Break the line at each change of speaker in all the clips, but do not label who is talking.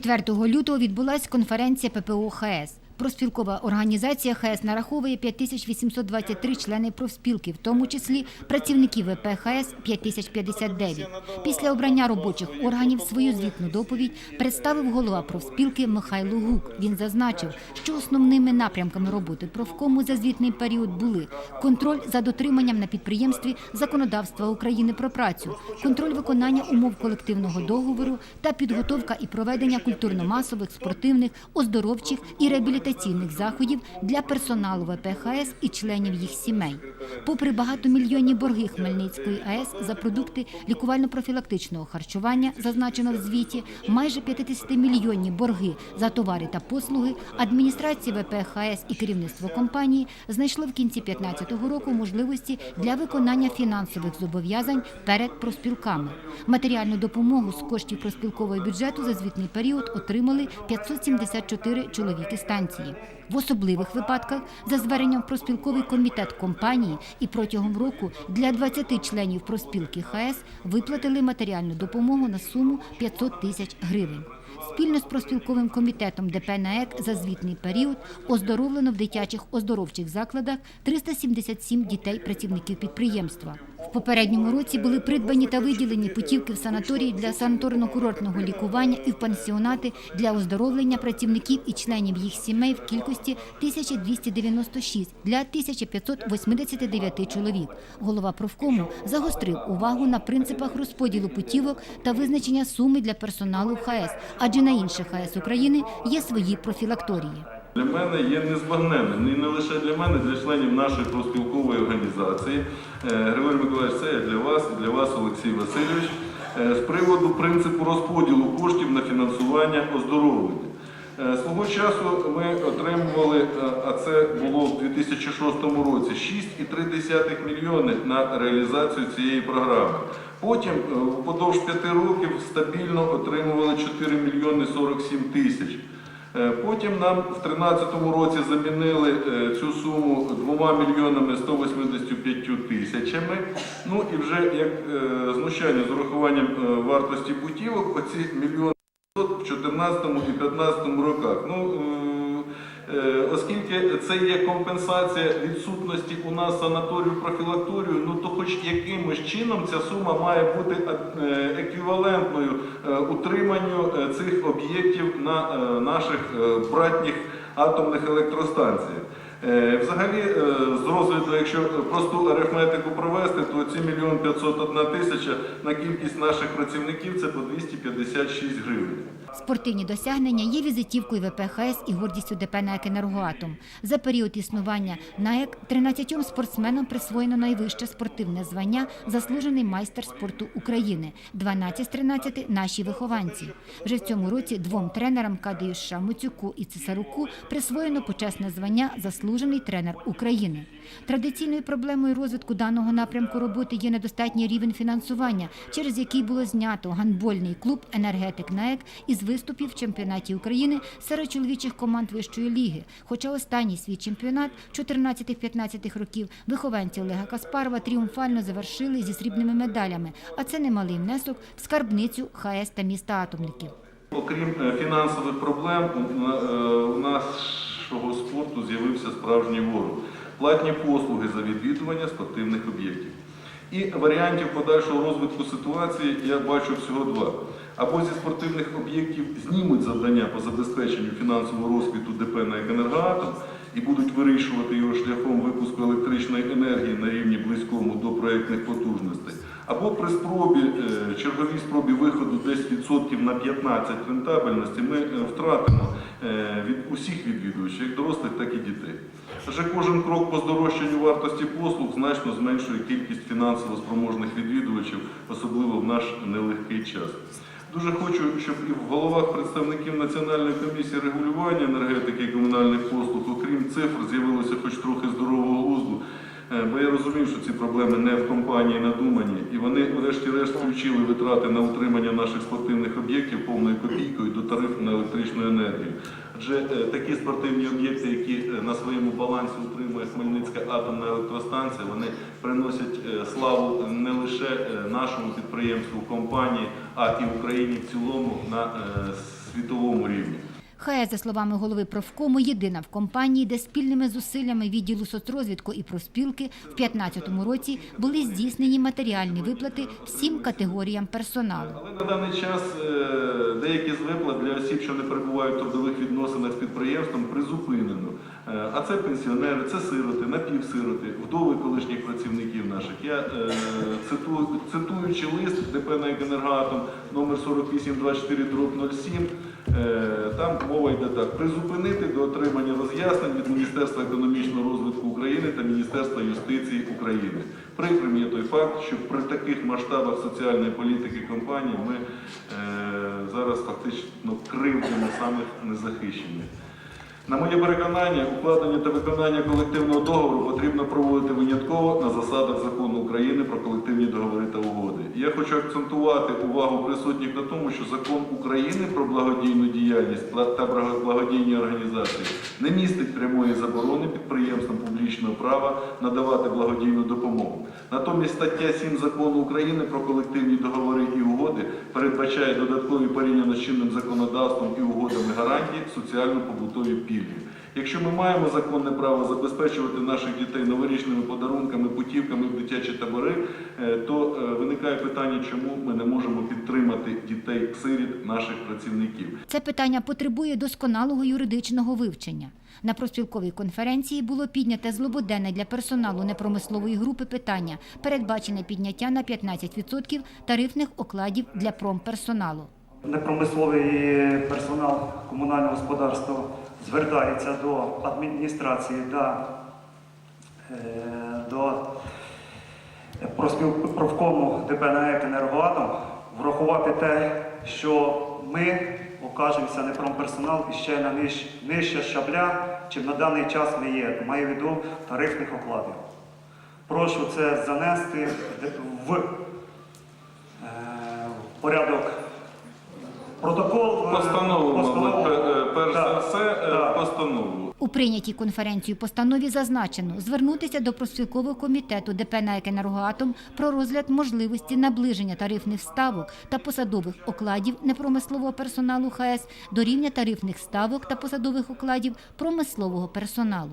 4 лютого відбулася конференція ППО ХС. Профспілкова організація ХС нараховує 5823 члени профспілки, в тому числі працівників ВП ХС 5059. Після обрання робочих органів свою звітну доповідь представив голова профспілки Михайло Гук. Він зазначив, що основними напрямками роботи профкому за звітний період були контроль за дотриманням на підприємстві законодавства України про працю, контроль виконання умов колективного договору та підготовка і проведення культурно-масових, спортивних, оздоровчих і реабілітаційних заходів для персоналу ВПХС і членів їх сімей. Попри багатомільйонні борги Хмельницької АЕС за продукти лікувально-профілактичного харчування, зазначено в звіті, майже 50-мільйонні борги за товари та послуги, адміністрація ВПХС і керівництво компанії знайшли в кінці 2015 року можливості для виконання фінансових зобов'язань перед проспілками. Матеріальну допомогу з коштів проспілкового бюджету за звітний період отримали 574 чоловіки станції. В особливих випадках за зверненням в проспілковий комітет компанії і протягом року для 20 членів проспілки ХС виплатили матеріальну допомогу на суму 500 тисяч гривень. Спільно з проспілковим комітетом ДП НАЕК за звітний період оздоровлено в дитячих оздоровчих закладах 377 дітей працівників підприємства. В попередньому році були придбані та виділені путівки в санаторії для санаторно-курортного лікування і в пансіонати для оздоровлення працівників і членів їх сімей в кількості 1296 для 1589 чоловік. Голова профкому загострив увагу на принципах розподілу путівок та визначення суми для персоналу в ХАЕС, адже на інших ХАЕС України є свої профілакторії.
Для мене є незбагненним, і не лише для мене, для членів нашої профспілкової організації. Е, Григорій Миколаївич, це я для вас і для вас, Олексій Васильович, е, з приводу принципу розподілу коштів на фінансування оздоровлення. Е, Свого часу ми отримували, а це було в 2006 році, 6,3 мільйони на реалізацію цієї програми. Потім е, впродовж п'яти років стабільно отримували 4 мільйони 47 тисяч. Е, Потім нам в 2013 році замінили е, цю суму 2 мільйонами 185 тисячами. Ну і вже як знущання з урахуванням вартості путівок, оці мільйони в 2014 і 2015 роках. Ну, оскільки це є компенсація відсутності у нас санаторію профілакторію, ну то хоч якимось чином ця сума має бути е, еквівалентною е, утриманню е, цих об'єктів на е, наших е, братніх атомних електростанціях. Е, Взагалі, е, з розгляду, якщо просту арифметику провести, то ці мільйон 501 тисяча на кількість наших працівників це по 256 гривень.
Спортивні досягнення є візитівкою ВПХС і гордістю ДП НАЕК «Енергоатом». За період існування НАЕК 13 спортсменам присвоєно найвище спортивне звання «Заслужений майстер спорту України», 12 з 13 – наші вихованці. Вже в цьому році двом тренерам КДЮШ Муцюку і Цесаруку присвоєно почесне звання «Заслужений тренер України». Традиційною проблемою розвитку даного напрямку роботи є недостатній рівень фінансування, через який було знято гандбольний клуб «Енергетик НАЕК» із виступів в чемпіонаті України серед чоловічих команд вищої ліги. Хоча останній свій чемпіонат 14-15 років вихованці Олега Каспарова тріумфально завершили зі срібними медалями, а це немалий внесок в скарбницю ХАЕС та міста атомників.
Окрім е, фінансових проблем, у е, у нашого спорту з'явився справжній ворог. Платні послуги за відвідування спортивних об'єктів. І варіантів подальшого розвитку ситуації я бачу всього два. Або зі спортивних об'єктів знімуть завдання по забезпеченню фінансового розквіту ДП на «Енергоатом» і будуть вирішувати його шляхом випуску електричної енергії на рівні близькому до проєктних потужностей. Або при спробі, е, черговій спробі виходу десь відсотків на 15 рентабельності ми е, втратимо е, від усіх відвідувачів, як дорослих, так і дітей. Адже кожен крок по здорожчанню вартості послуг значно зменшує кількість фінансово спроможних відвідувачів, особливо в наш нелегкий час. Дуже хочу, щоб і в головах представників Національної комісії регулювання енергетики і комунальних послуг, окрім цифр, з'явилося хоч трохи здорового Бо я розумів, що ці проблеми не в компанії надумані, і вони, врешті-решт, включили витрати на утримання наших спортивних об'єктів повною копійкою до тарифу на електричну енергію. Адже е, такі спортивні об'єкти, які е, на своєму балансі утримує Хмельницька атомна електростанція, вони приносять е, славу не лише нашому підприємству, компанії, а і Україні в цілому на світовому рівні.
ХАЕС, за словами голови профкому, єдина в компанії, де спільними зусиллями відділу соцрозвідку і профспілки в 2015 році були здійснені матеріальні виплати всім категоріям персоналу.
Але на даний час е, деякі з виплат для осіб, що не перебувають в трудових відносинах з підприємством, призупинено. Е, А це пенсіонери, це сироти, напівсироти, вдови колишніх працівників наших. Я е, цитую, цитуючи лист ДП на «Енергоатом» номер 4824 07, там мова йде так: призупинити до отримання роз'яснень від Міністерства економічного розвитку України та Міністерства юстиції України. Прикрим є той факт, що при таких масштабах соціальної політики компанії ми е, зараз фактично кривдимо самих незахищених. На моє переконання, укладення та виконання колективного договору потрібно проводити винятково на засадах закону України про колективні договори та угоди. Я хочу акцентувати увагу присутніх на тому, що закон України про благодійну діяльність та благодійні організації не містить прямої заборони підприємствам публічного права надавати благодійну допомогу. Натомість стаття 7 закону України про колективні договори і угоди передбачає додаткові порівняно з чинним законодавством і угодами гарантії соціально-побутові пільги. Якщо ми маємо законне право забезпечувати наших дітей новорічними подарунками, путівками в дитячі табори, е, то е, виникає питання, чому ми не можемо підтримати дітей-сиріт наших працівників.
Це питання потребує досконалого юридичного вивчення. На профспілковій конференції було підняте злободенне для персоналу непромислової групи питання, передбачене підняття на 15% тарифних окладів для промперсоналу.
Непромисловий персонал комунального господарства звертається до адміністрації та е, до профкому ДП «НАЕК «Енергоатом» врахувати те, що ми окажемося не промперсонал і ще на ниж, нижче щабля, чим на даний час ми є. Маю в виду тарифних окладів. Прошу це занести в е, порядок Протокол е,
Постанову, мабуть,
постанову.
Пе- перш за все, е, постанову.
У прийнятій конференцією постанові зазначено звернутися до профспілкового комітету ДП «НАЕК «Енергоатом» про розгляд можливості наближення тарифних ставок та посадових окладів непромислового персоналу ХАЕС до рівня тарифних ставок та посадових окладів промислового персоналу.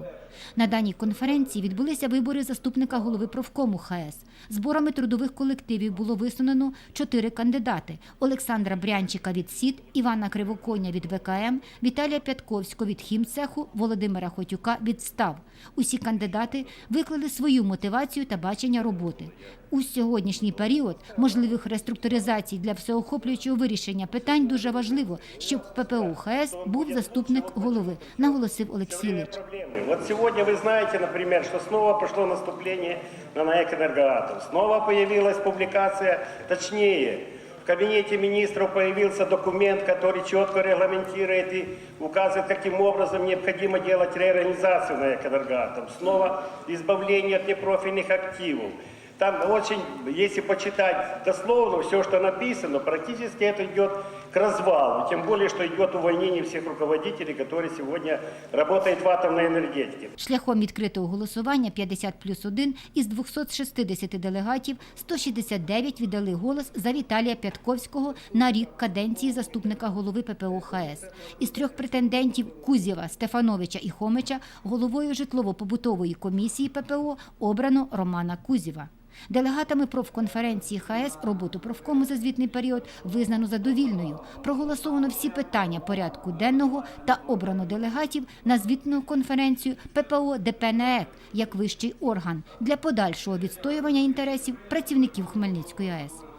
На даній конференції відбулися вибори заступника голови профкому ХАЕС. Зборами трудових колективів було висунено чотири кандидати: Олександра Брянчика від СІД, Івана Кривоконя від ВКМ, Віталія Пятковського від хімцеху, Володимира Хотюка від СТАВ. Усі кандидати виклали свою мотивацію та бачення роботи. У сьогоднішній період можливих реструктуризацій для всеохоплюючого вирішення питань дуже важливо, щоб в ППУ ХАЕС був заступник голови, наголосив Олексій Лич.
проблемы. Вот сегодня вы знаете, например, что снова пошло наступление на НАЭК «Энергоатом». Снова появилась публикация, точнее, в кабинете министров появился документ, который четко регламентирует и указывает, каким образом необходимо делать реорганизацию НАЭК «Энергоатом». Снова избавление от непрофильных активов. Там очень, если почитать дословно все, что написано, практически это идет к развалу. Тем более, что идет увольнение всех руководителей, которые сегодня работают в атомной энергетике.
Шляхом відкритого голосування 50 плюс 1 із 260 делегатів 169 віддали голос за Віталія Пятковського на рік каденції заступника голови ППО ХАЕС. Із трьох претендентів Кузєва, Стефановича і Хомича головою житлово-побутової комісії ППО обрано Романа Кузєва. Делегатами профконференції ХАЕС роботу профкому за звітний період визнано задовільною. Проголосовано всі питання порядку денного та обрано делегатів на звітну конференцію ППО ДПНЕК як вищий орган для подальшого відстоювання інтересів працівників Хмельницької АЕС.